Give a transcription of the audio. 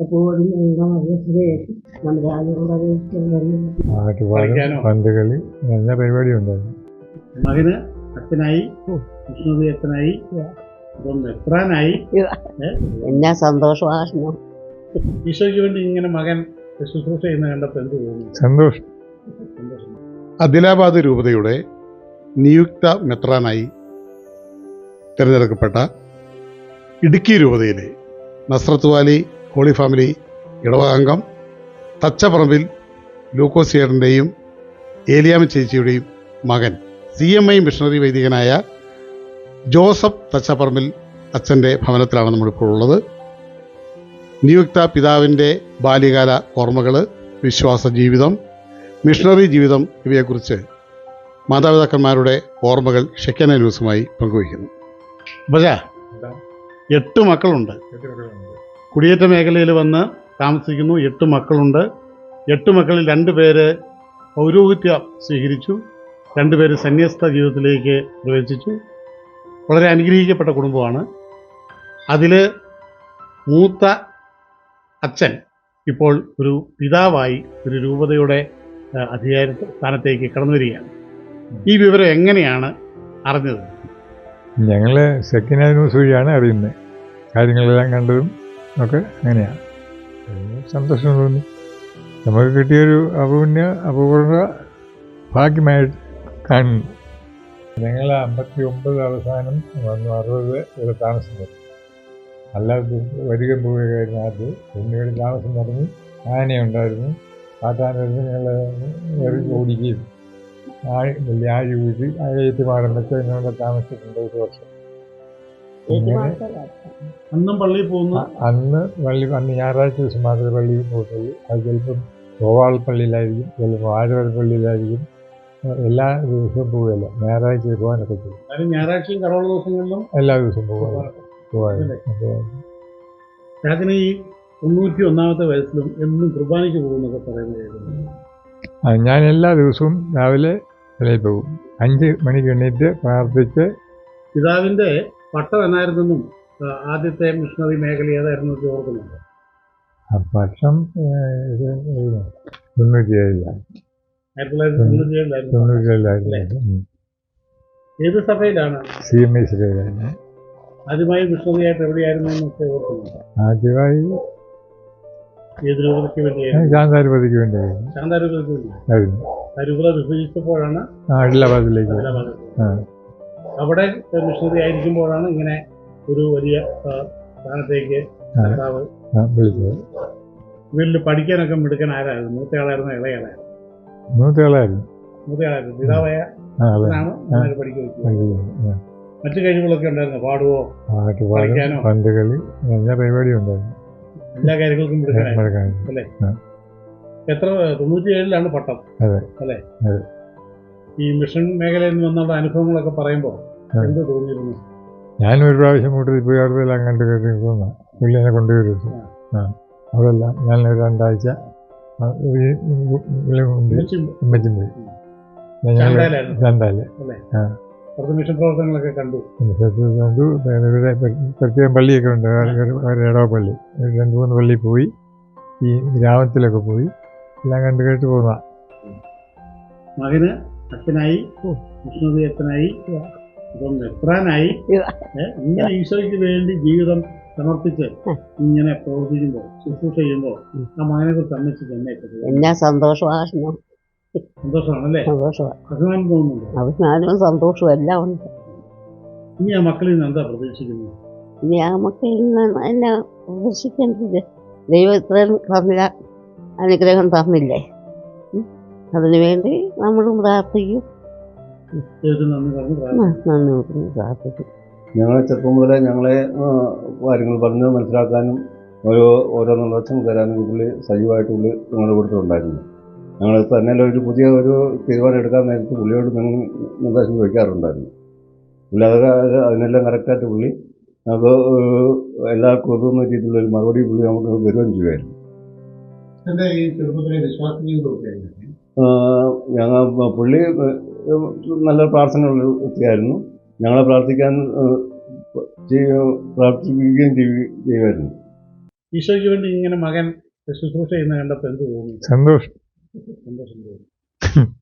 എപ്പോഴും നമ്മുടെ നല്ല പരിപാടി ഉണ്ടായിരുന്നു മകന് അച്ഛനായി വിഷ്ണുതി അച്ഛനായി. അപ്പം എത്രാനായി? എന്നാ സന്തോഷമായിരുന്നു ഈശോയ്ക്ക് വേണ്ടി ഇങ്ങനെ മകൻ ശുശ്രൂഷ ചെയ്യുന്ന കണ്ടപ്പോൾ എന്ത് തോന്നുന്നു സന്തോഷം. സന്തോഷം. അദിലാബാദ് രൂപതയുടെ നിയുക്ത മെത്രാനായി തിരഞ്ഞെടുക്കപ്പെട്ട ഇടുക്കി രൂപതയിലെ നസ്രത്ത് വാലി ഹോളി ഫാമിലി ഇടവകാംഗം തച്ചപ്പറമ്പിൽ ലൂക്കോസിയറിന്റെയും ഏലിയാമ ചേച്ചിയുടെയും മകൻ സി എം ഐ മിഷണറി വൈദികനായ ജോസഫ് തച്ചപ്പറമ്പിൽ അച്ഛന്റെ ഭവനത്തിലാണ് നമ്മളിപ്പോൾ ഉള്ളത്. നിയുക്ത പിതാവിന്റെ ബാല്യകാല ഓർമ്മകൾ വിശ്വാസ ജീവിതം മിഷണറി ജീവിതം ഇവയെക്കുറിച്ച് മാതാപിതാക്കന്മാരുടെ ഓർമ്മകൾ ഷെക്കന ന്യൂസുമായി പങ്കുവയ്ക്കുന്നു. ബജ എട്ട് മക്കളുണ്ട്. കുടിയേറ്റ മേഖലയിൽ വന്ന് താമസിക്കുന്നു. എട്ട് മക്കളുണ്ട്. എട്ട് മക്കളിൽ രണ്ട് പേര് പൗരോഹിത്യ സ്വീകരിച്ചു. രണ്ടുപേര് സന്യസ്ത ജീവിതത്തിലേക്ക് പ്രവേശിച്ചു. വളരെ അനുഗ്രഹിക്കപ്പെട്ട കുടുംബമാണ്. അതിൽ മൂത്ത അച്ഛൻ ഇപ്പോൾ ഒരു പിതാവായി ഒരു രൂപതയുടെ അധികാര സ്ഥാനത്തേക്ക് കടന്നു വരികയാണ്. ഈ വിവരം എങ്ങനെയാണ് അറിഞ്ഞത്? ഞങ്ങൾ സെക്കൻഡ് ന്യൂസ് വഴിയാണ് അറിയുന്നത്. കാര്യങ്ങളെല്ലാം കണ്ടതും ഒക്കെ അങ്ങനെയാണ് സന്തോഷം തോന്നി. നമുക്ക് കിട്ടിയൊരു അപൂർണ അപൂർവ ഭാഗ്യമായിട്ട് കാണുന്നു. ഞങ്ങൾ അമ്പത്തി ഒമ്പത് അവസാനം വന്നു അറുപത് ഇവിടെ താമസം വരും അല്ലാതെ വരിക പോവുകയായിരുന്നു ആദ്യം. പിന്നീട് താമസം തുടങ്ങി. ആനയുണ്ടായിരുന്നു കാട്ടാനായിരുന്നു ഞങ്ങൾ എറിഞ്ഞ് ഓടിക്കുകയും. ആ വലിയ ആഴി കൂട്ടി ആ മാടം ഞങ്ങളുടെ താമസിച്ചിട്ടുണ്ട് ഒരു വർഷം. അന്നും പള്ളിയിൽ പോകുന്നു. അന്ന് പള്ളി അന്ന് ഞായറാഴ്ച ദിവസം മാത്രമേ പള്ളിയിൽ പോകുന്നത് അത് ചിലപ്പം ഗോവാൾ പള്ളിയിലായിരിക്കും ചിലപ്പോൾ ആലുവൽ പള്ളിയിലായിരിക്കും. എല്ലാ ദിവസവും പോവുകയല്ല. ഞായറാഴ്ച പോകാനൊക്കെ ചെയ്യും ഞായറാഴ്ചയും കടവുള്ള ദിവസങ്ങളിലും എല്ലാ ദിവസവും പോകാറുണ്ട്. ഈ തൊണ്ണൂറ്റി ഒന്നാമത്തെ വയസ്സിലും എന്നും കുർബാനയ്ക്ക് പോകുന്നൊക്കെ പറയുന്നത് ഞാൻ എല്ലാ ദിവസവും രാവിലെ പള്ളിയിൽ പോകും. അഞ്ച് മണിക്ക് എണ്ണീറ്റ് പ്രാർത്ഥിച്ച് പിതാവിന്റെ പട്ടം എന്നായിരുന്നു ആദ്യത്തെ മിഷണറി മേഖല ഏതായിരുന്നു ഓർക്കുന്നുണ്ട്? പക്ഷം ഇത് തൊണ്ണൂറ്റി ഏഴിലാണ് തൊണ്ണൂറ്റി ഏഴിലായിരുന്നു ഏത് സഭയിലാണ്? സി എം ഐ ശ്രീരാജ് ആദ്യമായി മിഷണറിയായിട്ട് എവിടെയായിരുന്നു എന്നൊക്കെ ഓർക്കുന്നുണ്ട്? ആദ്യമായി ശാന്താരൂപതിക്ക് വേണ്ടിയായിരുന്നു? ശാന്താരൂപതയ്ക്ക് വേണ്ടി വിഭജിച്ചപ്പോഴാണ് അഡിലാബാദിലേക്ക്. അവിടെ മിഷണറി ആയിരിക്കുമ്പോഴാണ് ഇങ്ങനെ ഒരു വലിയ സ്ഥാനത്തേക്ക്. കർത്താവ് വീട്ടിൽ പഠിക്കാനൊക്കെ മിടുക്കൻ ആരായിരുന്നു? മൂത്തയാളായിരുന്നു ഇളയാളായിരുന്നു. മൂത്തയാളായിരുന്നു. മൂത്തയാളായിരുന്നു. പിതാവായ പഠിക്കുക. മറ്റു കഴിവുകളൊക്കെ ഉണ്ടായിരുന്നു? പാടുവോ? പാട്ട് കളിക്കാനോ? പന്ത് കളി പരിപാടി ഉണ്ടായിരുന്നു. എല്ലാ കാര്യങ്ങൾക്കും മറക്കാൻ എത്ര തൊണ്ണൂറ്റി ഏഴിലാണ് പട്ടം. അല്ലേ. ഈ മിഷൻ മേഖലയിൽ നിന്ന് വന്നുള്ള അനുഭവങ്ങളൊക്കെ പറയുമ്പോൾ. എന്ത് തോന്നിയിരുന്നു? ഞാൻ ഒരു പ്രാവശ്യം കൂട്ടി പോയി അങ്ങനത്തെ കാര്യങ്ങൾ തോന്നുന്നു പുള്ളിനെ കൊണ്ടുവരുന്നു. കൊണ്ടുവരും ആ. അതെല്ലാം ഞാൻ രണ്ടാഴ്ച ഉമ്മച്ചും പോയി. ഞങ്ങൾ രണ്ടാൽ പ്രവർത്തനങ്ങളൊക്കെ കണ്ടു. കണ്ടു. പ്രത്യേകം പള്ളിയൊക്കെ ഉണ്ട്. ഇടവ പള്ളി. രണ്ട് മൂന്ന് പള്ളി പോയി. ഈ ഗ്രാമത്തിലൊക്കെ പോയി. എല്ലാം കണ്ടു കേട്ട് പോകുന്ന മകന് അച്ഛനായി വിഷ്ണുതി അച്ഛനായി ഇപ്പം. ഏ, ഇങ്ങനെ ഈശോയ്ക്ക് വേണ്ടി ജീവിതം സമർപ്പിച്ച് ഇങ്ങനെ പ്രവർത്തിക്കുമ്പോൾ ശുശ്രൂഷ ചെയ്യുമ്പോൾ ആ മകനെ കുറിച്ച് അമ്മച്ച് തന്നെ എന്നാ സന്തോഷമാണ് സന്തോഷമാണല്ലേ? സന്തോഷമാണ് അഭിമാനം തോന്നുന്നുണ്ട്? അഭിമാനവും സന്തോഷവും എല്ലാം ഉണ്ട്. ഇനി ആ മക്കളിൽ നിന്ന് എന്താ പ്രതീക്ഷിക്കുന്നത്? ഇനി ആ മക്കളിൽ നിന്ന് എന്നാ പ്രതീക്ഷിക്കേണ്ടത് ദൈവം ഇത്രയും തന്നില്ല അനുഗ്രഹം തന്നില്ലേ? അതിനു വേണ്ടി നമ്മളും പ്രാർത്ഥിക്കും. നന്ദി പറഞ്ഞു പ്രാർത്ഥിക്കും. ഞങ്ങളെ ചെറുപ്പം മുതലേ ഞങ്ങളെ കാര്യങ്ങൾ പറഞ്ഞ് മനസ്സിലാക്കാനും ഓരോ ഓരോ നിർദ്ദേശം തരാനും പുള്ളി സജീവമായിട്ട് പുള്ളി ഞങ്ങളുടെ കൂട്ടത്തിലുണ്ടായിരുന്നു ഞങ്ങൾ തന്നെ ഒരു പുതിയ ഒരു തീരുമാനം എടുക്കാൻ നേരത്ത് പുള്ളിയോട് ഞങ്ങൾ നിർദ്ദേശം ചോദിക്കാറുണ്ടായിരുന്നു. പുള്ളി അതൊക്കെ അത് അതിനെല്ലാം കറക്റ്റായിട്ട് പുള്ളി നമുക്ക് ഒരു എല്ലാവർക്കും ഒതുങ്ങുന്ന രീതിയിലുള്ള ഒരു മറുപടി പുള്ളി നമുക്ക് തരുകയും ചെയ്യുമായിരുന്നു. എന്റെ ഈ ചെറുപ്പത്തിലെ വിശ്വാസ ജീവിതമൊക്കെ. ഞങ്ങൾ പുള്ളി നല്ല പ്രാർത്ഥനയുള്ള വ്യക്തിയായിരുന്നു ഞങ്ങളെ പ്രാർത്ഥിക്കാൻ പ്രാർത്ഥിക്കുകയും ചെയ്യുമായിരുന്നു. ഈശോയ്ക്ക് വേണ്ടി ഇങ്ങനെ മകൻ ശുശ്രൂഷ ചെയ്യുന്ന കണ്ടപ്പോൾ എന്ത് തോന്നി? സന്തോഷം. സന്തോഷം തോന്നി.